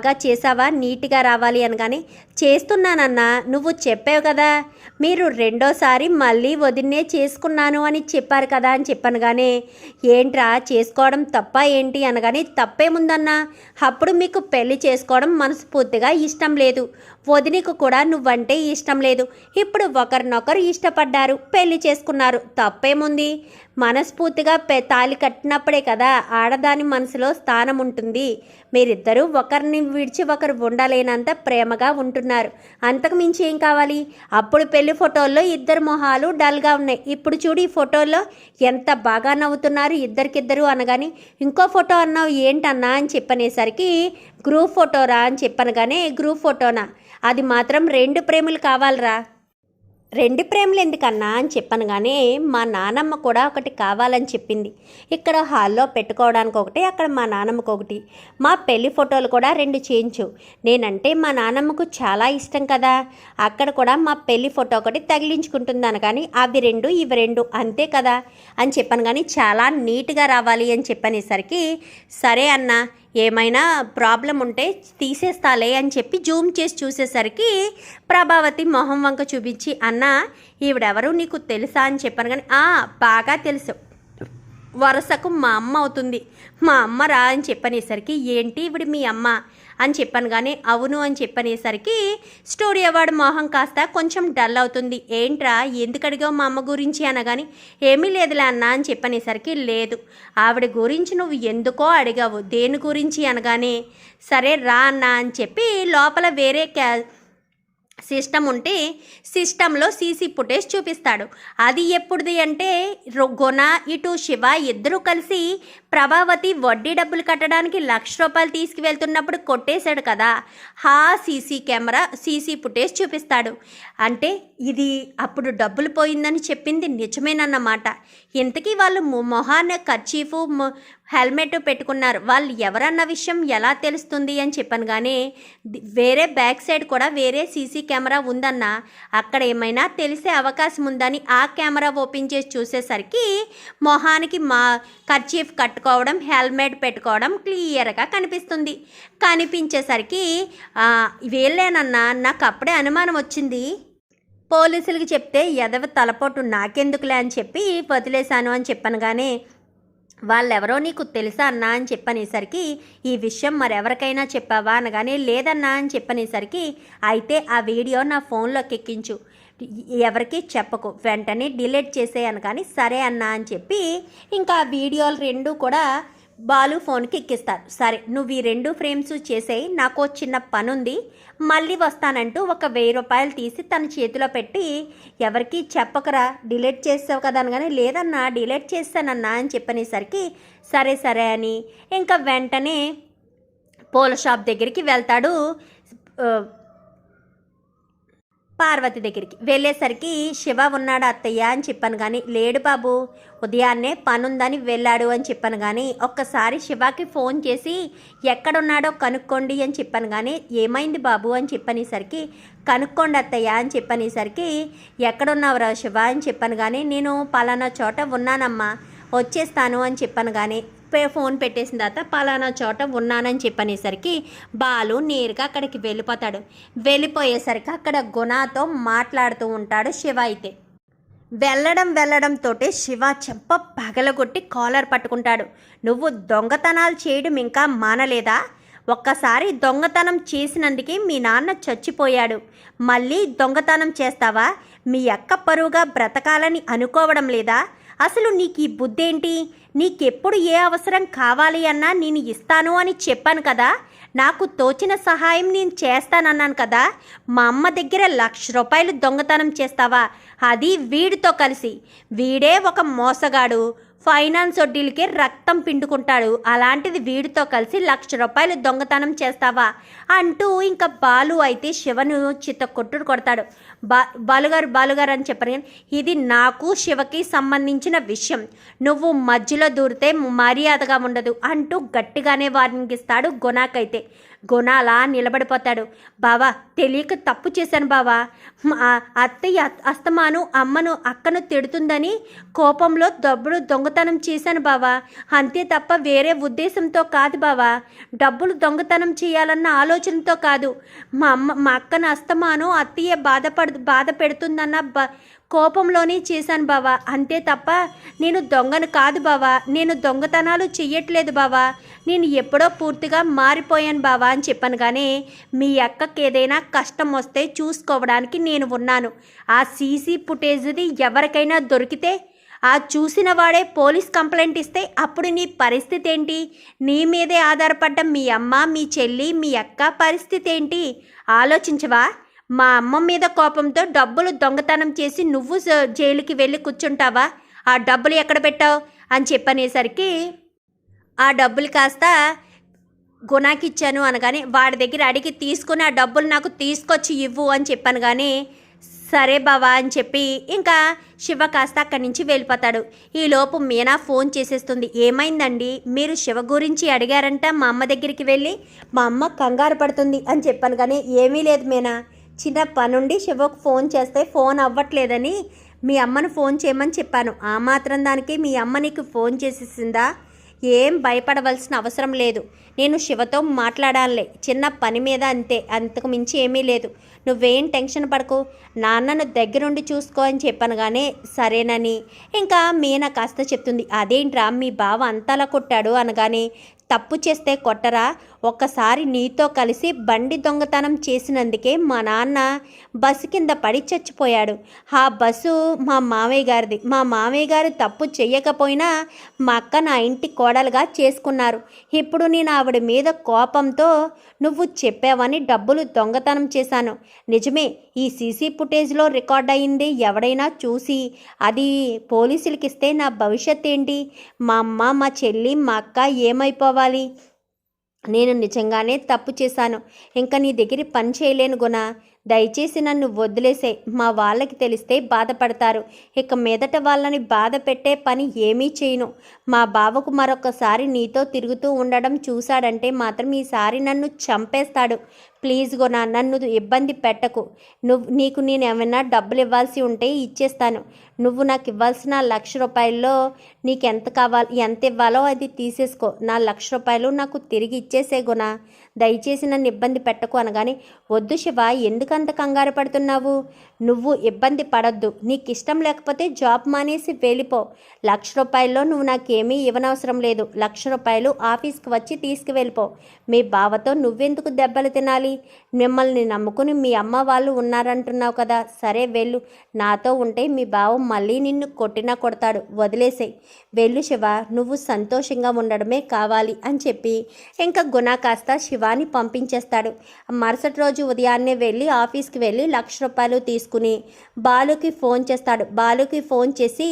బాగా చేసావా నీట్గా రావాలి అనగానే చేస్తున్నానన్నా నువ్వు చెప్పావు కదా మీరు రెండోసారి మళ్ళీ వదిన్నే చేసుకున్నాను అని చెప్పారు కదా అని చెప్పనగానే ఏంట్రా చేసుకోవడం తప్ప ఏంటి? అనగానే తప్పేముందన్నా అప్పుడు మీకు పెళ్ళి చేసుకోవడం మనస్ఫూర్తిగా ఇష్టం లేదు. వదినకు కూడా నువ్వంటే ఇష్టం లేదు. ఇప్పుడు ఒకరినొకరు ఇష్టపడ్డారు పెళ్ళి చేసుకున్నారు. తప్పేముంది? మనస్ఫూర్తిగా పె తాలి కట్టినప్పుడే కదా ఆడదాని మనసులో స్థానం ఉంటుంది మీరిద్దరూ ఒకరిని విడిచి ఒకరు ఉండలేనంత ప్రేమగా ఉంటున్నారు. అంతకు మించి ఏం కావాలి? అప్పుడు పెళ్ళి ఫోటోల్లో ఇద్దరు మొహాలు డల్గా ఉన్నాయి. ఇప్పుడు చూడు ఈ ఫోటోల్లో ఎంత బాగా నవ్వుతున్నారు ఇద్దరికిద్దరు అనగాని ఇంకో ఫోటో అన్నావు ఏంటన్నా? అని చెప్పనేసరికి గ్రూప్ ఫోటోరా అని చెప్పనగానే గ్రూప్ ఫోటోనా? అది మాత్రం రెండు ప్రేములు కావాలరా. రెండు ప్రేమలు ఎందుకన్నా అని చెప్పనగానే మా నానమ్మ కూడా ఒకటి కావాలని చెప్పింది. ఇక్కడ హాల్లో పెట్టుకోవడానికి ఒకటి అక్కడ మా నానమ్మకు ఒకటి. మా పెళ్ళి ఫోటోలు కూడా రెండు చేయించు. నేనంటే మా నానమ్మకు చాలా ఇష్టం కదా. అక్కడ కూడా మా పెళ్ళి ఫోటో ఒకటి తగిలించుకుంటుందాను కానీ అవి రెండు ఇవి రెండు అంతే కదా అని చెప్పాను కానీ చాలా నీట్గా రావాలి అని చెప్పనేసరికి సరే అన్న ఏమైనా ప్రాబ్లం ఉంటే తీసేస్తాలే అని చెప్పి జూమ్ చేసి చూసేసరికి ప్రభావతి మొహం వంక చూపించి అన్న ఈవిడెవరు నీకు తెలుసా? అని చెప్పాను కానీ "ఆ, బాగా తెలుసు. వరుసకు మా అమ్మ అవుతుంది. మా అమ్మ రా అని చెప్పనేసరికి ఏంటి ఇవిడు మీ అమ్మ? అని చెప్పాను కానీ అవును అని చెప్పనేసరికి స్టోరీ అవార్డు మొహం కాస్త కొంచెం డల్ అవుతుంది. ఏంట్రా ఎందుకు అడిగావు మా అమ్మ గురించి అనగాని ఏమీ లేదులే అన్న అని చెప్పనేసరికి లేదు. ఆవిడ గురించి నువ్వు ఎందుకో అడిగావు దేని గురించి అనగానే సరే రా అన్న అని చెప్పి లోపల వేరే క్యా సిస్టమ్ ఉంటే సిస్టంలో సీసీ ఫుటేజ్ చూపిస్తాడు. అది ఎప్పుడుది అంటే గుణ ఇటు శివ ఇద్దరూ కలిసి ప్రభావతి వడ్డీ డబ్బులు కట్టడానికి లక్ష రూపాయలు తీసుకువెళ్తున్నప్పుడు కొట్టేశాడు కదా. హా సీసీ కెమెరా సీసీ ఫుటేజ్ చూపిస్తాడు. అంటే ఇది అప్పుడు డబ్బులు పోయిందని చెప్పింది నిజమేనన్నమాట. ఇంతకీ వాళ్ళు మొ- మొహాన హెల్మెట్ పెట్టుకున్నారు. వాళ్ళు ఎవరన్న విషయం ఎలా తెలుస్తుంది అని చెప్పాను కానీ వేరే బ్యాక్ సైడ్ కూడా వేరే సీసీ కెమెరా ఉందన్న అక్కడ ఏమైనా తెలిసే అవకాశం ఉందని ఆ కెమెరా ఓపెన్ చేసి చూసేసరికి మొహానికి మా కర్చీఫ్ కట్టుకోవడం హెల్మెట్ పెట్టుకోవడం క్లియర్గా కనిపిస్తుంది. కనిపించేసరికి వీళ్ళేనన్నా నాకు అప్పుడే అనుమానం వచ్చింది. పోలీసులకి చెప్తే ఎదవ తలపోటు నాకెందుకులే అని చెప్పి వదిలేశాను అని చెప్పాను కానీ వాళ్ళెవరో నీకు తెలుసా అన్నా? అని చెప్పనేసరికి ఈ విషయం మరెవరికైనా చెప్పావా? అనగానే లేదన్నా? అని చెప్పనేసరికి అయితే ఆ వీడియో నా ఫోన్లోకి ఎక్కించు. ఎవరికి చెప్పకు. వెంటనే డిలీట్ చేసేయను కానీ సరే అన్నా అని చెప్పి ఇంకా ఆ వీడియోలు రెండు కూడా బాలు ఫోన్కి ఎక్కిస్తారు. సరే నువ్వు ఈ రెండు ఫ్రేమ్స్ చేసేయి నాకు చిన్న పని ఉంది మళ్ళీ వస్తానంటూ ఒక వెయ్యి రూపాయలు తీసి తన చేతిలో పెట్టి ఎవరికి చెప్పకరా డిలీట్ చేసావు కదా అనగానే లేదన్నా డిలీట్ చేస్తానన్నా అని చెప్పనేసరికి సరే సరే అని. ఇంకా వెంటనే పూల షాప్ దగ్గరికి వెళ్తాడు పార్వతి దగ్గరికి. వెళ్ళేసరికి శివ ఉన్నాడు అత్తయ్య అని చెప్పాను కానీ లేడు బాబు. ఉదయాన్నే పనుందని వెళ్ళాడు అని చెప్పాను కానీ ఒక్కసారి శివకి ఫోన్ చేసి ఎక్కడున్నాడో కనుక్కోండి అని చెప్పాను కానీ ఏమైంది బాబు అని చెప్పనేసరికి కనుక్కోండి అత్తయ్య అని చెప్పనేసరికి ఎక్కడున్నావురా శివ అని చెప్పాను కానీ నేను పలానా చోట ఉన్నానమ్మా వచ్చేస్తాను అని చెప్పాను కానీ ఫోన్ పెట్టేసిన తర్వాత పలానా చోట ఉన్నానని చెప్పనేసరికి బాలు నేరుగా అక్కడికి వెళ్ళిపోతాడు. వెళ్ళిపోయేసరికి అక్కడ గుణాతో మాట్లాడుతూ ఉంటాడు శివ అయితే. వెళ్ళడం వెళ్ళడంతో శివ చెంప పగలగొట్టి కాలర్ పట్టుకుంటాడు. నువ్వు దొంగతనాలు చేయడం ఇంకా మానలేదా? ఒక్కసారి దొంగతనం చేసినందుకే మీ నాన్న చచ్చిపోయాడు. మళ్ళీ దొంగతనం చేస్తావా? మీ అక్క పరువుగా బ్రతకాలని అనుకోవడం లేదా? అసలు నీకు ఈ బుద్ధేంటి? నీకెప్పుడు ఏ అవసరం కావాలి అన్నా నేను ఇస్తాను అని చెప్పాను కదా. నాకు తోచిన సహాయం నేను చేస్తానన్నాను కదా. మా అమ్మ దగ్గర లక్ష రూపాయలు దొంగతనం చేస్తావా? అది వీడితో కలిసి. వీడే ఒక మోసగాడు. ఫైనాన్స్ వడ్డీలకే రక్తం పిండుకుంటాడు. అలాంటిది వీడితో కలిసి లక్ష రూపాయలు దొంగతనం చేస్తావా? అంటూ ఇంకా బాలు అయితే శివను చిత్త కొట్టుడు కొడతాడు. బా బాలుగారు బాలుగారు అని చెప్పారు కానీ ఇది నాకు శివకి సంబంధించిన విషయం. నువ్వు మధ్యలో దూరితే మర్యాదగా ఉండదు అంటూ గట్టిగానే వార్నింగ్ ఇస్తాడు గుణాకైతే. గుణ అలా నిలబడిపోతాడు. బావా తెలియక తప్పు చేశాను బావా. అత్తయ్య అస్తమాను అమ్మను అక్కను తిడుతుందని కోపంలో డబ్బులు దొంగతనం చేశాను బావా. అంతే తప్ప వేరే ఉద్దేశంతో కాదు బావా. డబ్బులు దొంగతనం చేయాలన్న ఆలోచనతో కాదు. మా అమ్మ మా అక్కను అస్తమాను అత్తయ్య బాధపడు బాధ పెడుతుందన్న బ కోపంలోనే చేశాను బావా. అంతే తప్ప నేను దొంగను కాదు బావా. నేను దొంగతనాలు చెయ్యట్లేదు బావా. నేను ఎప్పుడో పూర్తిగా మారిపోయాను బావా. అని చెప్పాను కానీ మీ అక్కకి ఏదైనా కష్టం వస్తే చూసుకోవడానికి నేను ఉన్నాను. ఆ సీసీ ఫుటేజ్ది ఎవరికైనా దొరికితే ఆ చూసిన వాడే పోలీస్ కంప్లైంట్ ఇస్తే అప్పుడు నీ పరిస్థితి ఏంటి? నీ మీదే ఆధారపడ్డ మీ అమ్మ మీ చెల్లి మీ అక్క పరిస్థితి ఏంటి? ఆలోచించవా? మా అమ్మ మీద కోపంతో డబ్బులు దొంగతనం చేసి నువ్వు జైలుకి వెళ్ళి కూర్చుంటావా? ఆ డబ్బులు ఎక్కడ పెట్టావు? అని చెప్పనేసరికి ఆ డబ్బులు కాస్త గుణాకి ఇచ్చాను అనగానే వాడి దగ్గర అడిగి తీసుకుని ఆ డబ్బులు నాకు తీసుకొచ్చి ఇవ్వు అని చెప్పాను కానీ సరే బావా అని చెప్పి ఇంకా శివ కాస్త అక్కడి నుంచి వెళ్ళిపోతాడు. ఈలోపు మీనా ఫోన్ చేసేస్తుంది. ఏమైందండి? మీరు శివ గురించి అడిగారంట మా అమ్మ దగ్గరికి వెళ్ళి? మా అమ్మ కంగారు పడుతుంది అని చెప్పాను కానీ ఏమీ లేదు మీనా. చిన్న పనుండి శివకు ఫోన్ చేస్తే ఫోన్ అవ్వట్లేదని మీ అమ్మను ఫోన్ చేయమని చెప్పాను. ఆ మాత్రం దానికి మీ అమ్మ నీకు ఫోన్ చేసేసిందా? ఏం భయపడవలసిన అవసరం లేదు. నేను శివతో మాట్లాడాలే. చిన్న పని మీద అంతే. అంతకు మించి ఏమీ లేదు. నువ్వేం టెన్షన్ పడకు. నాన్నను దగ్గరుండి చూసుకో అని చెప్పాను కానీ సరేనని. ఇంకా మీనా కాస్త చెప్తుంది. అదేంట్రా మీ బావ అంతలా కొట్టాడు? అనగానే తప్పు చేస్తే కొట్టరా? ఒక్కసారి నీతో కలిసి బండి దొంగతనం చేసినందుకే మా నాన్న బస్సు కింద పడి చచ్చిపోయాడు. ఆ బస్సు మా మామయ్య గారిది. మా మామయ్య గారు తప్పు చెయ్యకపోయినా మా అక్క నా ఇంటి కోడలుగా చేసుకున్నారు. ఇప్పుడు నేను ఆవిడ మీద కోపంతో నువ్వు చెప్పావని డబ్బులు దొంగతనం చేశాను. నిజమే ఈ సీసీ ఫుటేజ్లో రికార్డ్ అయింది. ఎవడైనా చూసి అది పోలీసులకి ఇస్తే నా భవిష్యత్ ఏంటి మా అమ్మ మా చెల్లి మా అక్క ఏమైపోవాలి? నేను నిజంగానే తప్పు చేశాను. ఇంకా నీ దగ్గర పని చేయలేను గుణ. దయచేసి నన్ను వదిలేసే మా వాళ్ళకి తెలిస్తే బాధపడతారు. ఇక మీదట వాళ్ళని బాధ పెట్టే పని ఏమీ చేయను. మా బావకు మరొకసారి నీతో తిరుగుతూ ఉండడం చూశాడంటే మాత్రం ఈసారి నన్ను చంపేస్తాడు. ప్లీజ్ గుణ నన్ను ఇబ్బంది పెట్టకు. నువ్వు నీకు నేను ఏమైనా డబ్బులు ఇవ్వాల్సి ఉంటే ఇచ్చేస్తాను. నువ్వు నాకు ఇవ్వాల్సిన లక్ష రూపాయల్లో నీకు ఎంత కావాలి ఎంత ఇవ్వాలో అది తీసేసుకో. నా లక్ష రూపాయలు నాకు తిరిగి ఇచ్చేసే గుణ. దయచేసి నన్ను ఇబ్బంది పెట్టకు అనగానే వద్దు శివ ఎందుకంత కంగారు పడుతున్నావు? నువ్వు ఇబ్బంది పడొద్దు. నీకు ఇష్టం లేకపోతే జాబ్ మానేసి వెళ్ళిపో. లక్ష రూపాయల్లో నువ్వు నాకేమీ ఇవ్వనవసరం లేదు. లక్ష రూపాయలు ఆఫీస్కి వచ్చి తీసుకువెళ్ళిపో. మీ బావతో నువ్వెందుకు దెబ్బలు తినాలి? మిమ్మల్ని నమ్ముకుని మీ అమ్మ వాళ్ళు ఉన్నారంటున్నావు కదా. సరే వెళ్ళు. నాతో ఉంటే మీ బావ మళ్ళీ నిన్ను కొట్టినా కొడతాడు. వదిలేసేయ్. వెళ్ళు శివ. నువ్వు సంతోషంగా ఉండడమే కావాలి అని చెప్పి ఇంకా గుణ కాస్త శివాని పంపించేస్తాడు. మరుసటి రోజు ఉదయాన్నే వెళ్ళి ఆఫీస్కి వెళ్ళి లక్ష రూపాయలు తీసుకుని బాలుకి ఫోన్ చేస్తాడు. బాలుకి ఫోన్ చేసి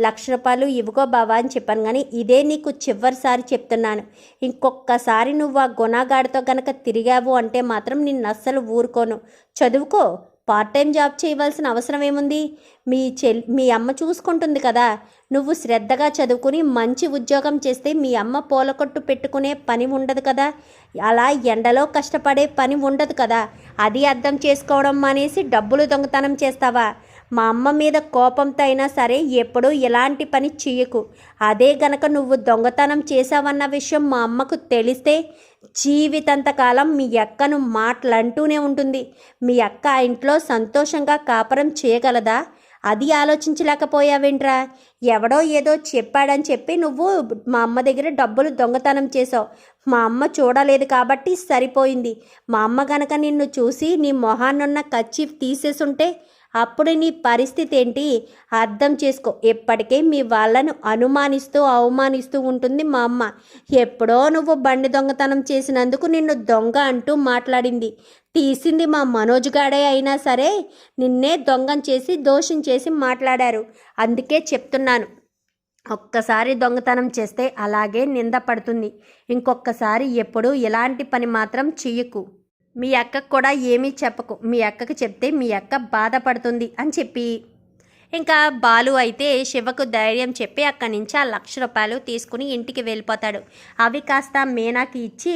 లక్ష రూపాయలు ఇవ్వగో బావా అని చెప్పాను. కానీ ఇదే నీకు చివరిసారి చెప్తున్నాను. ఇంకొకసారి నువ్వు ఆ గుణగాడితో గనక తిరిగావు అంటే మాత్రం నిన్ను అస్సలు ఊరుకోను. చదువుకో. పార్ట్ టైం జాబ్ చేయవలసిన అవసరం ఏముంది? మీ చెల్ మీ అమ్మ చూసుకుంటుంది కదా. నువ్వు శ్రద్ధగా చదువుకుని మంచి ఉద్యోగం చేస్తే మీ అమ్మ పూలకొట్టు పెట్టుకునే పని ఉండదు కదా. అలా ఎండలో కష్టపడే పని ఉండదు కదా. అది అర్థం చేసుకోవడం మానేసి డబ్బులు దొంగతనం చేస్తావా? మా అమ్మ మీద కోపంతో అయినా సరే ఎప్పుడూ ఎలాంటి పని చెయ్యకు అదే గనక నువ్వు దొంగతనం చేశావన్న విషయం మా అమ్మకు తెలిస్తే జీవితంతకాలం మీ అక్కను మాటలంటూనే ఉంటుంది. మీ అక్క ఆ ఇంట్లో సంతోషంగా కాపురం చేయగలదా? అది ఆలోచించలేకపోయావేంట్రా? ఎవడో ఏదో చెప్పాడని చెప్పి నువ్వు మా అమ్మ దగ్గర డబ్బులు దొంగతనం చేసావు మా అమ్మ చూడలేదు కాబట్టి సరిపోయింది. మా అమ్మ గనక నిన్ను చూసి నీ మొహాన్నున్న కచ్చి తీసేసుంటే అప్పుడు నీ పరిస్థితి ఏంటి అర్థం చేసుకో. ఎప్పటికే మీ వాళ్ళను అనుమానిస్తూ అవమానిస్తూ ఉంటుంది మా అమ్మ. ఎప్పుడో నువ్వు బండి దొంగతనం చేసినందుకు నిన్ను దొంగ అంటూ మాట్లాడింది. తీసింది మా మనోజ్ గాడే అయినా సరే నిన్నే దొంగం చేసి దోషం చేసి మాట్లాడారు. అందుకే చెప్తున్నాను. ఒక్కసారి దొంగతనం చేస్తే అలాగే నింద పడుతుంది. ఇంకొకసారి ఎప్పుడు ఎలాంటి పని మాత్రం చెయ్యకు. మీ అక్కకు కూడా ఏమీ చెప్పకు. మీ అక్కకి చెప్తే మీ అక్క బాధపడుతుంది అని చెప్పి. ఇంకా బాలు అయితే శివకు ధైర్యం చెప్పి అక్కడి నుంచి ఆ లక్ష రూపాయలు తీసుకుని ఇంటికి వెళ్ళిపోతాడు. అవి కాస్త మీనాకి ఇచ్చి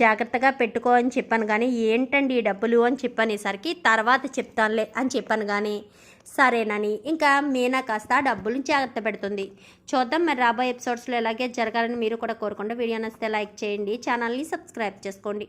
జాగ్రత్తగా పెట్టుకో అని చెప్పాను కానీ ఏంటండి ఈ డబ్బులు అని చెప్పనేసరికి తర్వాత చెప్తానులే అని చెప్పాను కానీ సరేనని. ఇంకా మీనా కాస్త డబ్బులు జాగ్రత్త పెడుతుంది. చూద్దాం మరి రాబోయే ఎపిసోడ్స్లో ఎలాగే జరగాలని మీరు కూడా కోరుకుంటే వీడియో నచ్చితే లైక్ చేయండి ఛానల్ని సబ్స్క్రైబ్ చేసుకోండి.